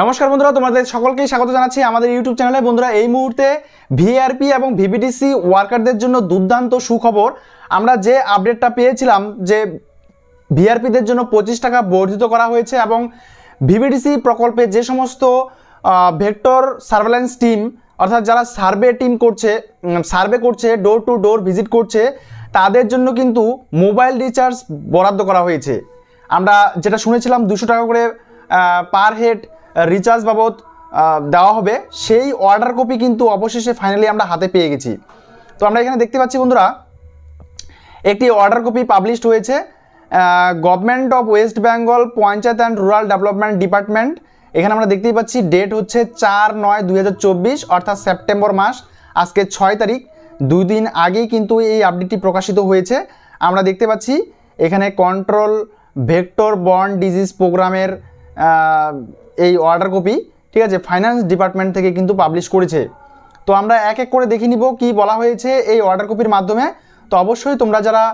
নমস্কার বন্ধুরা, তোমাদের সকলকেই স্বাগত জানাচ্ছি আমাদের ইউটিউব চ্যানেলে বন্ধুরা, এই মুহূর্তে ভিআরপি এবং ভিবিডিসি ওয়ার্কারদের জন্য দুর্দান্ত সুখবর। আমরা যে আপডেটটা পেয়েছিলাম, যে ভিআরপিদের জন্য পঁচিশ টাকা বর্ধিত করা হয়েছে এবং ভিবিডিসি প্রকল্পে যে সমস্ত ভেক্টর সার্ভেলেন্স টিম অর্থাৎ যারা সার্ভে টিম করছে সার্ভে করছে ডোর টু ডোর ভিজিট করছে, তাদের জন্য কিন্তু মোবাইল রিচার্জ বরাদ্দ করা হয়েছে। আমরা যেটা শুনেছিলাম, দুশো টাকা করে পার হেড রিচার্জ বাবদ দেওয়া হবে। সেই অর্ডার কপি কিন্তু অবশেষে ফাইনালি আমরা হাতে পেয়ে গেছি। তো আমরা এখানে দেখতে পাচ্ছি বন্ধুরা, একটি অর্ডার কপি পাবলিশড হয়েছে government of West Bengal panchayat and rural development department এখানে আমরা দেখতেই পাচ্ছি ডেট হচ্ছে চার নয় দুই অর্থাৎ সেপ্টেম্বর মাস, আজকে ছয় তারিখ। দুই দিন আগেই কিন্তু এই আপডেটটি প্রকাশিত হয়েছে। আমরা দেখতে পাচ্ছি এখানে কন্ট্রোল ভেক্টর বন্ড ডিজিজ প্রোগ্রামের এই অর্ডার কপি ঠিক আছে ফাইন্যান্স ডিপার্টমেন্ট থেকে কিন্তু পাবলিশ করেছে। তো আমরা এক এক করে দেখে নিব কি বলা হয়েছে এই অর্ডার কপির মাধ্যমে। তো অবশ্যই তোমরা যারা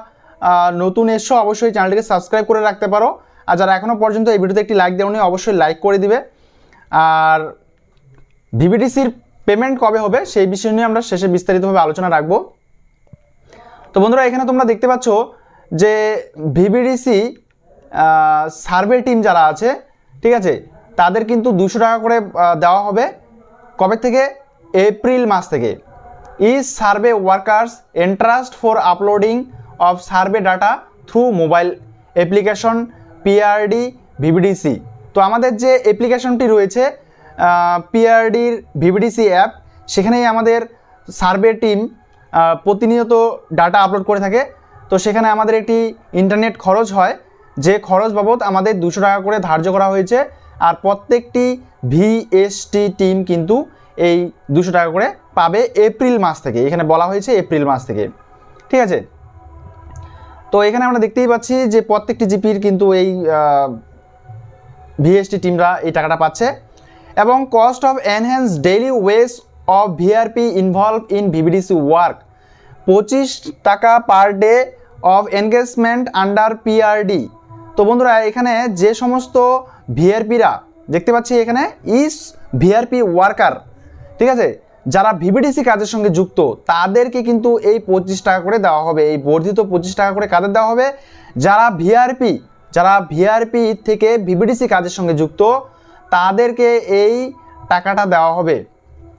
নতুন এসছো, অবশ্যই চ্যানেলটিকে সাবস্ক্রাইব করে রাখতে পারো। আর যারা এখনও পর্যন্ত এই ভিডিওতে একটি লাইক দেওনি, অবশ্যই লাইক করে দিবে। আর ভিভিডিসির পেমেন্ট কবে হবে, সেই বিষয় নিয়ে আমরা শেষে বিস্তারিতভাবে আলোচনা রাখব। তো বন্ধুরা, এখানে তোমরা দেখতে পাচ্ছ যে ভিবিডিসি সার্ভে টিম যারা আছে, ঠিক আছে তাদের কিন্তু দুশো টাকা করে দেওয়া হবে। কবে থেকে? এপ্রিল মাস থেকে। Is survey workers interest for uploading of survey data through mobile application, PRD VBDC তো আমাদের যে অ্যাপ্লিকেশনটি রয়েছে পিআরডির ভিবিডিসি অ্যাপ, সেখানেই আমাদের সার্ভে টিম প্রতিনিয়ত ডাটা আপলোড করে থাকে। তো সেখানে আমাদের একটি ইন্টারনেট খরচ হয়। যে খরচ বাবদ আমাদের দুশো টাকা করে ধার্য করা হয়েছে আর প্রত্যেকটি ভিএসটি টিম কিন্তু এই দুশো টাকা করে পাবে এপ্রিল মাস থেকে। এখানে বলা হয়েছে এপ্রিল মাস থেকে। ঠিক আছে? তো এখানে আমরা দেখতেই পাচ্ছি যে প্রত্যেকটি জিপির কিন্তু এই ভিএসটি টিমরা এই টাকাটা পাচ্ছে। এবং cost of enhance daily wages of VRP involve in VBDC work পঁচিশ টাকা per day of engagement under PRD তো বন্ধুরা, এখানে যে সমস্ত ভিআরপিরা, দেখতে পাচ্ছি এখানে ইস ভিআরপি ওয়ার্কার ঠিক আছে? যারা ভিবিডিসি কাজের সঙ্গে যুক্ত, তাদেরকে কিন্তু এই পঁচিশ টাকা করে দেওয়া হবে, এই বর্ধিত পঁচিশ টাকা করে কাদের দেওয়া হবে? যারা ভিআরপি যারা ভিআরপি থেকে ভিবিডিসি কাজের সঙ্গে যুক্ত, তাদেরকে এই টাকাটা দেওয়া হবে,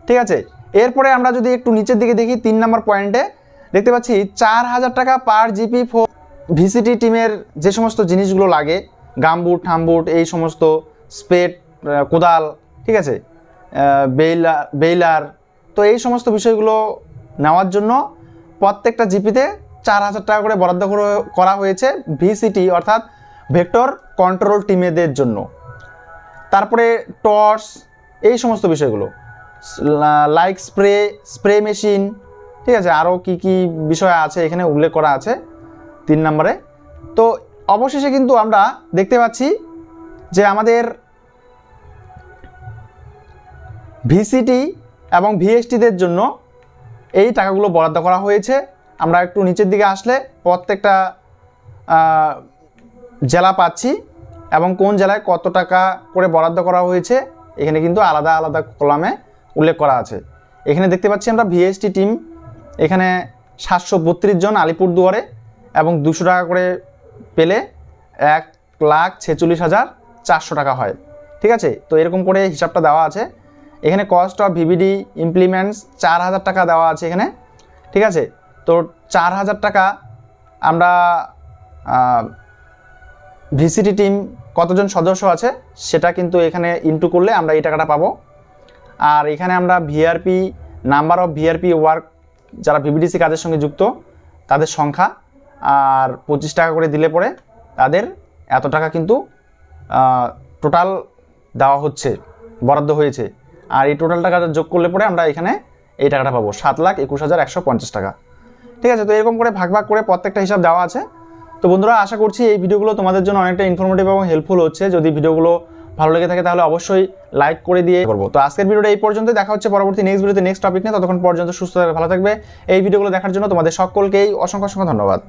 ঠিক আছে? এরপরে আমরা যদি একটু নিচের দিকে দেখি, তিন নম্বর পয়েন্টে দেখতে পাচ্ছি, চার হাজার টাকা পার জিপি ফোর ভিসিটি টিমের যে সমস্ত জিনিসগুলো লাগে, গামবুট, ঠামবুট, এই সমস্ত স্পেড কোদাল, ঠিক আছে? বেইলার বেইলার, তো এই সমস্ত বিষয়গুলো নেওয়ার জন্য প্রত্যেকটা জিপিতে চার হাজার টাকা করে বরাদ্দ করা হয়েছে ভিসিটি, অর্থাৎ ভেক্টর কন্ট্রোল টিমেদের জন্য। তারপরে টর্চ, এই সমস্ত বিষয়গুলো। লাইক স্প্রে স্প্রে মেশিন, ঠিক আছে? আরও কি কি বিষয় আছে এখানে উল্লেখ করা আছে। তিন নম্বরে। তো অবশেষে কিন্তু আমরা দেখতে পাচ্ছি যে আমাদের ভিসিটি এবং ভিএসটিদের জন্য এই টাকাগুলো বরাদ্দ করা হয়েছে। আমরা একটু নিচের দিকে আসলে প্রত্যেকটা জেলা পাচ্ছি এবং কোন জেলায় কত টাকা করে বরাদ্দ করা হয়েছে এখানে কিন্তু আলাদা আলাদা কলামে উল্লেখ করা আছে। এখানে দেখতে পাচ্ছি আমরা ভিএসটি টিম এখানে সাতশো বত্রিশ জন আলিপুরদুয়ারে এবং দুশো টাকা করে পেলে এক লাখ ছেচল্লিশ হাজার চারশো টাকা হয়। ঠিক আছে? তো এরকম করে হিসাবটা দেওয়া আছে। এখানে কস্ট অফ ভিভিডি ইমপ্লিমেন্টস চার হাজার টাকা দেওয়া আছে এখানে। ঠিক আছে? তো চার হাজার টাকা আমরা ভিসিটি টিম কতজন সদস্য আছে সেটা কিন্তু এখানে ইনটু করলে আমরা এই টাকাটা পাবো। আর এখানে আমরা VRP number of VRP work যারা ভিভিডিসি কাজের সঙ্গে যুক্ত, তাদের সংখ্যা আর পঁচিশ টাকা করে দিলে পরে তাদের এত টাকা কিন্তু টোটাল দেওয়া হচ্ছে, বরাদ্দ হয়েছে। আর এই টোটাল টাকাটা যোগ করলে পরে আমরা এখানে এই টাকাটা পাবো, সাত লাখ একুশ হাজার একশো পঞ্চাশ টাকা। ঠিক আছে, তো এরকম করে ভাগ ভাগ করে প্রত্যেকটা হিসাব দেওয়া আছে। তো বন্ধুরা, আশা করছি এই ভিডিওগুলো তোমাদের জন্য অনেকটা ইনফরমেটিভ এবং হেল্পফুল হচ্ছে। যদি ভিডিওগুলো ভালো লেগে থাকে তাহলে অবশ্যই লাইক করে দিয়ে করব। তো আজকের ভিডিওটা এই পর্যন্ত দেখা হচ্ছে পরবর্তী নেক্সট ভিডিওতে নেক্সট টপিক নিয়ে। ততক্ষণ পর্যন্ত সুস্থ থাকবে, ভালো থাকবে। এই ভিডিওগুলো দেখার জন্য তোমাদের সকলকেই অসংখ্য অসংখ্য ধন্যবাদ।